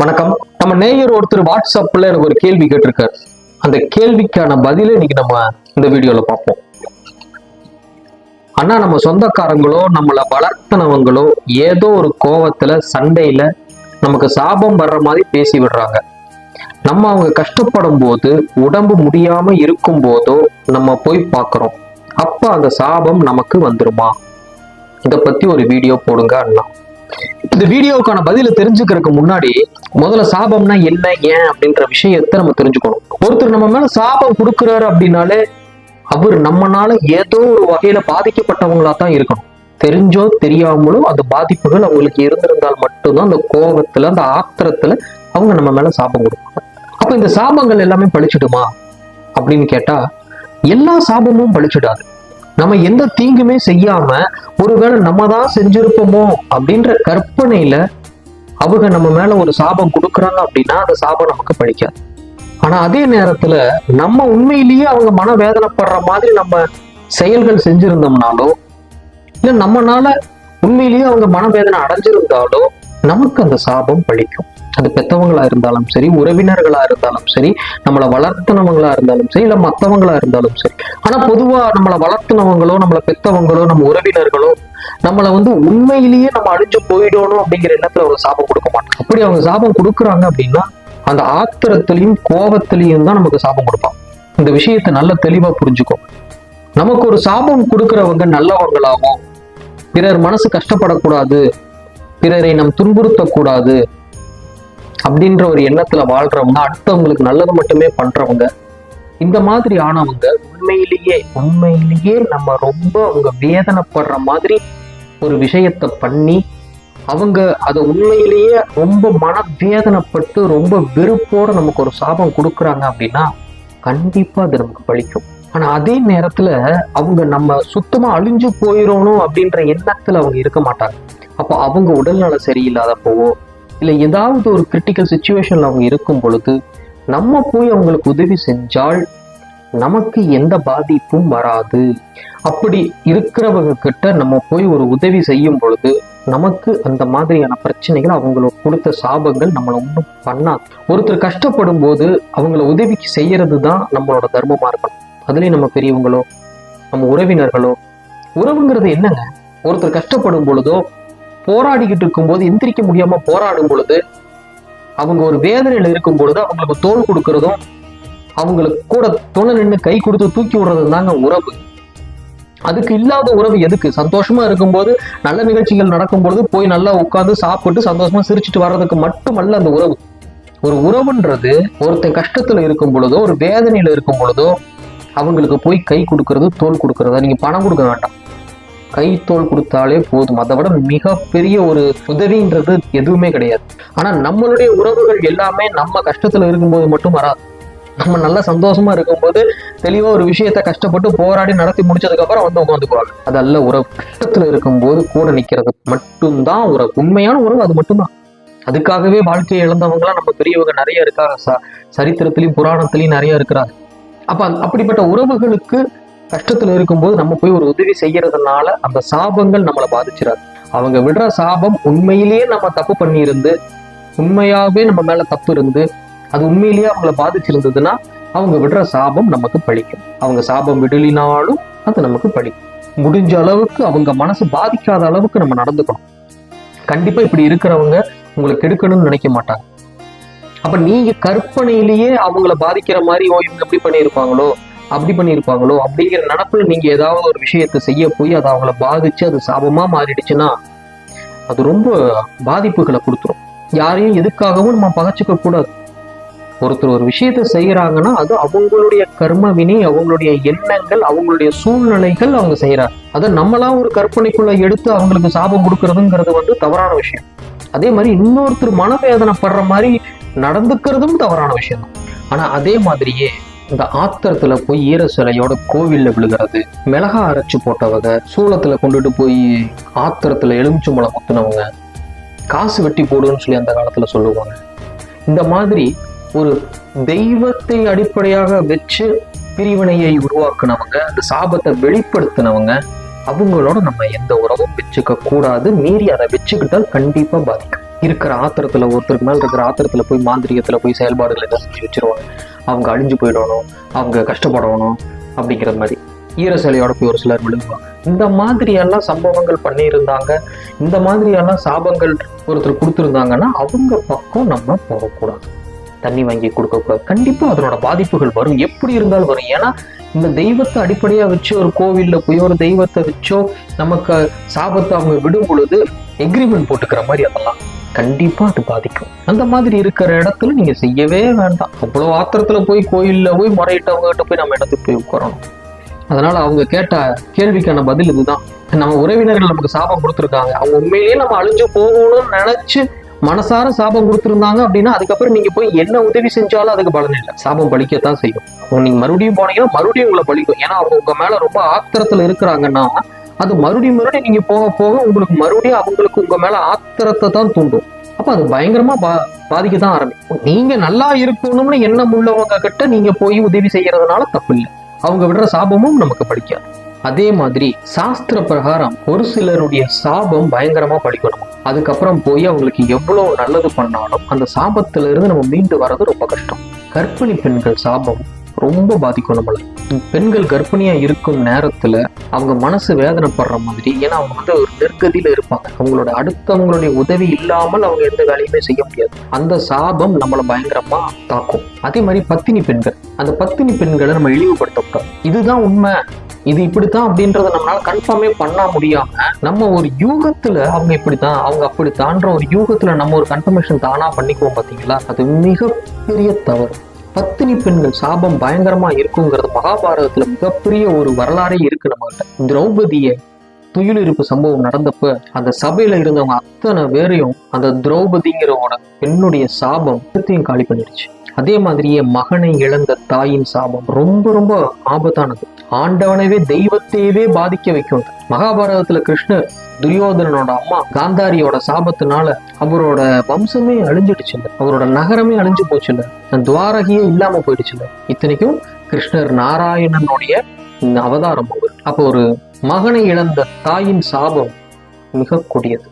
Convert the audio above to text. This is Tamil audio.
வணக்கம். நம்ம நேயர் ஒருத்தர் வாட்ஸ்அப்ல எனக்கு ஒரு கேள்வி கேட்டிருக்காரு. அந்த கேள்விக்கான பதிலை இன்னைக்கு நம்ம இந்த வீடியோல பார்ப்போம். அண்ணா நம்ம சொந்தக்காரங்களோ நம்மளை வளர்த்தனவங்களோ ஏதோ ஒரு கோவத்துல சண்டையில நமக்கு சாபம் வர்ற மாதிரி பேசி விடுறாங்க. நம்ம அவங்க கஷ்டப்படும் போது உடம்பு முடியாம இருக்கும் போதோ நம்ம போய் பார்க்கறோம். அப்ப அந்த சாபம் நமக்கு வந்துருமா? இத பத்தி ஒரு வீடியோ போடுங்க அண்ணா. இந்த வீடியோவுக்கான பதில தெரிஞ்சுக்கிறதுக்கு முன்னாடி முதல்ல சாபம்னா என்ன ஏன் அப்படின்ற விஷயத்த நம்ம தெரிஞ்சுக்கணும். ஒருத்தர் நம்ம மேல சாபம் கொடுக்குறாரு அப்படின்னாலே அவர் நம்மனால ஏதோ ஒரு வகையில பாதிக்கப்பட்டவங்களா தான் இருக்கணும். தெரிஞ்சோ தெரியாமலோ அந்த பாதிப்புகள் அவங்களுக்கு இருந்திருந்தால் மட்டும்தான் அந்த கோபத்துல அந்த ஆத்திரத்துல அவங்க நம்ம மேல சாபம் கொடுப்பாங்க. அப்ப இந்த சாபங்கள் எல்லாமே பழிச்சிடுமா அப்படின்னு கேட்டா எல்லா சாபமும் பழிச்சிடாது. நம்ம எந்த தீங்குமே செய்யாம ஒருவேளை நம்ம தான் செஞ்சிருப்போமோ அப்படின்ற கற்பனையில அவங்க நம்ம மேல ஒரு சாபம் கொடுக்குறாங்க அப்படின்னா அந்த சாபம் நமக்கு பழிக்காது. ஆனா அதே நேரத்துல நம்ம உண்மையிலேயே அவங்க மன வேதனைப்படுற மாதிரி நம்ம செயல்கள் செஞ்சிருந்தோம்னாலோ இல்ல நம்மனால உண்மையிலேயே அவங்க மனவேதனை அடைஞ்சிருந்தாலோ நமக்கு அந்த சாபம் பழிக்கும். அது பெத்தவங்களா இருந்தாலும் சரி உறவினர்களா இருந்தாலும் சரி நம்மளை வளர்த்தனவங்களா இருந்தாலும் சரி இல்ல மத்தவங்களா இருந்தாலும் சரி. ஆனா பொதுவா நம்மளை வளர்த்தனவங்களோ நம்மளை பெத்தவங்களோ நம்ம உறவினர்களோ நம்மளை வந்து உண்மையிலேயே நம்ம அழிஞ்சு போயிடணும் அப்படிங்கிற எண்ணத்துல அவங்க சாபம் கொடுக்க மாட்டோம் அப்படி அவங்க சாபம் கொடுக்குறாங்க அப்படின்னா அந்த ஆத்திரத்திலையும் கோபத்திலையும் தான் நமக்கு சாபம் கொடுப்பான் இந்த விஷயத்தை நல்ல தெளிவா புரிஞ்சுக்கோ. நமக்கு ஒரு சாபம் கொடுக்கறவங்க நல்லவங்களாகவும் பிறர் மனசு கஷ்டப்படக்கூடாது பிறரை நம் துன்புறுத்தக்கூடாது அப்படின்ற ஒரு எண்ணத்துல வாழ்றவங்க அடுத்தவங்களுக்கு நல்லது மட்டுமே பண்றவங்க இந்த மாதிரி ஆனவங்க உண்மையிலேயே உண்மையிலேயே நம்ம ரொம்ப அவங்க வேதனைப்படுற மாதிரி ஒரு விஷயத்த பண்ணி அவங்க அதை உண்மையிலேயே ரொம்ப மனவேதனைப்பட்டு ரொம்ப வெறுப்போட நமக்கு ஒரு சாபம் கொடுக்குறாங்க அப்படின்னா கண்டிப்பா அது நமக்கு பழிக்கும். ஆனா அதே நேரத்துல அவங்க நம்ம சுத்தமா அழிஞ்சு போயிடணும் அப்படின்ற எண்ணத்துல அவங்க இருக்க மாட்டாங்க. அப்போ அவங்க உடல்நலம் சரியில்லாதப்போவோ இல்லை ஏதாவது ஒரு கிரிட்டிக்கல் சுச்சுவேஷனில் அவங்க இருக்கும் பொழுது நம்ம போய் அவங்களுக்கு உதவி செஞ்சால் நமக்கு எந்த பாதிப்பும் வராது. அப்படி இருக்கிறவங்க கிட்ட நம்ம போய் ஒரு உதவி செய்யும் பொழுது நமக்கு அந்த மாதிரியான பிரச்சனைகள் அவங்களுக்கு கொடுத்த சாபங்கள் நம்மளை ஒன்றும் பண்ணாது ஒருத்தர் கஷ்டப்படும் போது அவங்கள உதவிக்கு செய்யறது தான் நம்மளோட தர்மமா இருக்கணும் அதுலேயும் நம்ம பெரியவங்களோ நம்ம உறவினர்களோ உறவுங்கிறது என்னங்க? ஒருத்தர் கஷ்டப்படும் பொழுதோ போராடிக்கிட்டு இருக்கும்போது எந்திரிக்க முடியாம போராடும் பொழுது அவங்க ஒரு வேதனையில இருக்கும் பொழுது அவங்களுக்கு தோல் கொடுக்கறதும் அவங்களுக்கு கூட துணை நின்று கை கொடுத்து தூக்கி விடுறதும் தாங்க உறவு. அதுக்கு இல்லாத உறவு எதுக்கு? சந்தோஷமா இருக்கும்போது நல்ல நிகழ்ச்சிகள் நடக்கும் பொழுது போய் நல்லா உட்காந்து சாப்பிட்டு சந்தோஷமா சிரிச்சிட்டு வர்றதுக்கு மட்டுமல்ல அந்த உறவு. ஒரு உறவுன்றது ஒருத்தன் கஷ்டத்துல இருக்கும் பொழுதோ ஒரு வேதனையில இருக்கும் பொழுதோ அவங்களுக்கு போய் கை கொடுக்கறது தோல் கொடுக்கறதா? நீங்க பணம் கொடுக்க வேண்டாம். கைத்தோல் கொடுத்தாலே போதும். அதை விட மிகப்பெரிய ஒரு உதவின்றது எதுவுமே கிடையாது. ஆனா நம்மளுடைய உறவுகள் எல்லாமே நம்ம கஷ்டத்துல இருக்கும்போது மட்டும் வராது. நம்ம நல்லா சந்தோஷமா இருக்கும்போது தெளிவா ஒரு விஷயத்த கஷ்டப்பட்டு போராடி நடத்தி முடிச்சதுக்கு அப்புறம் வந்து உட்காந்துக்குவாங்க. அதல்ல உறவு. கஷ்டத்துல இருக்கும்போது கூட நிக்கிறது மட்டும்தான் உறவு. உண்மையான உறவு அது மட்டும்தான். அதுக்காகவே வாழ்க்கையை இழந்தவங்களாம் நம்ம பெரியவங்க நிறைய இருக்காங்க. ச சரித்திரத்திலையும் புராணத்திலையும் நிறைய இருக்கிறாங்க. அப்ப அப்படிப்பட்ட உறவுகளுக்கு கஷ்டத்துல இருக்கும்போது நம்ம போய் ஒரு உதவி செய்யறதுனால அந்த சாபங்கள் நம்மளை பாதிச்சிடாது. அவங்க விடுற சாபம் உண்மையிலேயே நம்ம தப்பு பண்ணியிருந்து உண்மையாவே நம்ம மேல தப்பு இருந்து அது உண்மையிலேயே அவங்கள பாதிச்சிருந்ததுன்னா அவங்க விடுற சாபம் நமக்கு பழிக்கும். அவங்க சாபம் விடலினாலும் அது நமக்கு பழிக்கும். முடிஞ்ச அளவுக்கு அவங்க மனசு பாதிக்காத அளவுக்கு நம்ம நடந்துக்கணும். கண்டிப்பா இப்படி இருக்கிறவங்க உங்களை கெடுக்கணும்னு நினைக்க மாட்டாங்க. அப்ப நீங்க கற்பனையிலேயே அவங்கள பாதிக்கிற மாதிரி ஓ இவங்க எப்படி பண்ணியிருப்பாங்களோ? அப்படி பண்ணியிருப்பாங்களோ அப்படிங்கிற நினப்புல நீங்க ஏதாவது ஒரு விஷயத்தை செய்ய போய் அது அவங்கள பாதிச்சு அது சாபமா மாறிடுச்சுன்னா அது ரொம்ப பாதிப்புகளை கொடுத்துரும். யாரையும் எதுக்காகவும் நம்ம பகைச்சிக்க கூடாது. ஒருத்தர் ஒரு விஷயத்த செய்யறாங்கன்னா அது அவங்களுடைய கர்ம வினை அவங்களுடைய எண்ணங்கள் அவங்களுடைய சூழ்நிலைகள் அவங்க செய்யறாங்க. அதை நம்மளா ஒரு கற்பனைக்குள்ள எடுத்து அவங்களுக்கு சாபம் கொடுக்கறதுங்கிறது வந்து தவறான விஷயம். அதே மாதிரி இன்னொருத்தர் மனவேதனைப்படுற மாதிரி நடந்துக்கிறதும் தவறான விஷயம் தான். ஆனா அதே மாதிரியே இந்த ஆத்திரத்துல போய் ஈர சிலையோட கோவில்ல விழுகிறது. மிளகா அரைச்சு போட்டவங்க சூளத்துல கொண்டுட்டு போய் ஆத்திரத்துல எலுமிச்சம்பழம் குத்துனவங்க காசு வெட்டி போடுன்னு சொல்லி அந்த காலத்துல சொல்லுவாங்க. இந்த மாதிரி ஒரு தெய்வத்தை அடிப்படையாக வச்சு பிரிவினையை உருவாக்குனவங்க அந்த சாபத்தை வெளிப்படுத்தினவங்க அவங்களோட நம்ம எந்த உறவும் வச்சுக்க கூடாது மீறி அதை வச்சுக்கிட்டால் கண்டிப்பா பாதிக்கும். இருக்கிற ஆத்திரத்துல ஒருத்தருக்கு மேல இருக்கிற ஆத்திரத்துல போய் மாந்திரிகத்துல போய் செயல்பாடுகள் எதாவது செஞ்சு வச்சிருவாங்க? அவங்க அழிஞ்சு போயிடணும் அவங்க கஷ்டப்படணும் அப்படிங்கிற மாதிரி. ஈர சிலையோட போய் ஒரு சிலர் விழுங்குவாங்க இந்த மாதிரியெல்லாம் சம்பவங்கள் பண்ணியிருந்தாங்க. இந்த மாதிரியெல்லாம் சாபங்கள் ஒருத்தர் கொடுத்துருந்தாங்கன்னா அவங்க பக்கம் நம்ம போகக்கூடாது. தண்ணி வாங்கி கொடுக்கக்கூடாது. கண்டிப்பா அதனோட பாதிப்புகள் வரும். எப்படி இருந்தாலும் வரும். ஏன்னா இந்த தெய்வத்தை அடிப்படையா வச்சு ஒரு கோவில்ல போய் ஒரு தெய்வத்தை வச்சோ நமக்கு சாபத்தை அவங்க விடும் பொழுது எக்ரிமெண்ட் போட்டுக்கிற மாதிரி அதெல்லாம் கண்டிப்பா அது பாதிக்கும். அந்த மாதிரி இருக்கிற இடத்துல நீங்க செய்யவே வேண்டாம். அவ்வளவு ஆத்திரத்துல போய் கோயிலில் போய் முறையிட்டவங்க கிட்ட போய் நம்ம இடத்துக்கு போய் உட்காரணும். அதனால அவங்க கேட்ட கேள்விக்கான பதில் இதுதான். நம்ம உறவினர்கள் நமக்கு சாபம் கொடுத்துருக்காங்க. அவங்க உண்மையிலேயே நம்ம அழிஞ்சு போகணும்னு நினைச்சு மனசார சாபம் கொடுத்துருந்தாங்க அப்படின்னா அதுக்கப்புறம் நீங்க போய் என்ன உதவி செஞ்சாலும் அதுக்கு பலன் இல்லை. சாபம் பலிக்கத்தான் செய்யும். நீங்க மறுபடியும் போனீங்கன்னா மறுபடியும் உங்களை பலிக்கும் ஏன்னா அவங்க உங்க மேல ரொம்ப ஆத்திரத்துல இருக்கிறாங்கன்னா அது மறுபடியும் மறுபடியும் நீங்க போக போக உங்களுக்கு மறுபடியும் அவங்களுக்கு உங்க மேல ஆத்திரத்தை தான் தூண்டும். அப்ப அது பயங்கரமா பா பாதிக்க தான் ஆரம்பிக்கும். நீங்க நல்லா இருக்கணும்னு எண்ணம் உள்ளவங்க கிட்ட நீங்க போய் உதவி செய்யறதுனால தப்பு இல்லை. அவங்க விடுற சாபமும் நமக்கு படிக்காது அதே மாதிரி சாஸ்திர பிரகாரம் ஒரு சிலருடைய சாபம் பயங்கரமா படிக்கணும். அதுக்கப்புறம் போய் அவங்களுக்கு எவ்வளவு நல்லது பண்ணாலும் அந்த சாபத்துல இருந்து நம்ம மீண்டு வர்றது ரொம்ப கஷ்டம். கர்ப்பிணி பெண்கள் சாபம் ரொம்ப பாதிக்கும் நம்மள. பெண்கள் கர்ப்பிணியா இருக்கும் நேரத்துல அவங்க மனசு வேதனைப்படுற மாதிரி ஏன்னா அவங்க வந்து ஒரு நெருக்கதியில இருப்பாங்க. அவங்களோட அடுத்தவங்களுடைய உதவி இல்லாமல் அவங்க எந்த வேலையுமே செய்ய முடியாது. அந்த சாபம் நம்மளை பயங்கரமா தாக்கும். அதே மாதிரி பத்தினி பெண்கள். அந்த பத்தினி பெண்களை நம்ம இழிவுபடுத்தக்கூடாது. இதுதான் உண்மை. இது இப்படித்தான் அப்படின்றத நம்மளால கன்ஃபார்மே பண்ண முடியாம நம்ம ஒரு யூகத்துல அவங்க இப்படித்தான் அவங்க அப்படித்தான்ற ஒரு யூகத்துல நம்ம ஒரு கன்ஃபர்மேஷன் தானா பண்ணிக்குவோம் பாத்தீங்களா? அது மிகப்பெரிய தவறு. பத்தினி பெண்கள் சாபம் பயங்கரமா இருக்குங்கிறது மகாபாரதத்துல மிகப்பெரிய ஒரு வரலாறே இருக்கு நம்மகிட்ட. திரௌபதிய துயிலிருப்பு சம்பவம் நடந்தப்ப அந்த சபையில இருந்தவங்க அத்தனை பேரையும் அந்த திரௌபதிங்கிறவோட பெண்ணுடைய சாபம் காலி பண்ணிடுச்சு. அதே மாதிரியே மகனை இழந்த தாயின் சாபம் ரொம்ப ரொம்ப ஆபத்தானது. ஆண்டவனவே தெய்வத்தையவே பாதிக்க வைக்கும் மகாபாரதத்துல கிருஷ்ணர் துரியோதனனோட அம்மா காந்தாரியோட சாபத்தினால அவரோட வம்சமே அழிஞ்சிடுச்சுல்ல அவரோட நகரமே அழிஞ்சு போச்சுல்ல துவாரகியே துவாரகையே இல்லாம போயிடுச்சுல்ல இத்தனைக்கும் கிருஷ்ணர் நாராயணனுடைய இந்த அவதாரம். அவர் அப்போ ஒரு மகனை இழந்த தாயின் சாபம் மிக கொடியது.